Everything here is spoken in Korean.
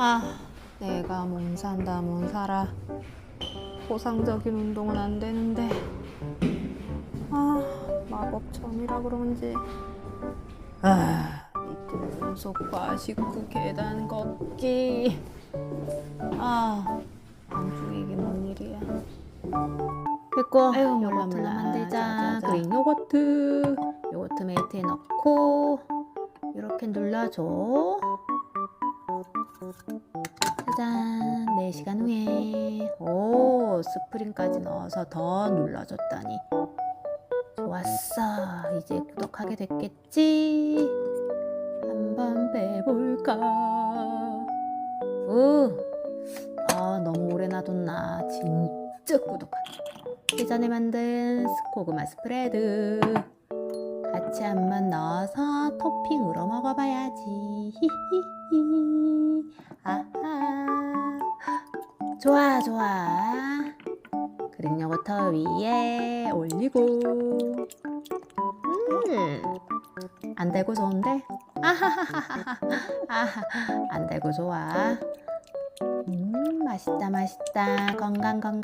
아, 내가 몸 산다, 몸 살아. 보상적인 운동은 안 되는데. 아, 마법점이라 그런지. 아, 이틀 연속과 식구 계단 걷기. 아, 안중이게 뭔 일이야. 됐고, 아이고, 요거트 몰라, 몰라. 만들자. 그린 요거트. 요거트 메이트에 넣고, 이렇게 눌러줘. 짜잔, 4시간 후에. 오, 스프링까지 넣어서 더 눌러줬더니. 좋았어. 이제 구독하게 됐겠지? 한번 빼볼까? 우, 아, 너무 오래 놔뒀나. 진짜 구독하네. 예전에 만든 고구마 스프레드. 같이 한번 넣어서 토핑으로 먹어봐야지. 히히히. 아하. 좋아, 좋아. 그릭 요거트 위에 올리고. 음. 안 되고 좋은데? 아하하하하. 아하. 안 되고 좋아. 음, 맛있다, 맛있다. 건강, 건강.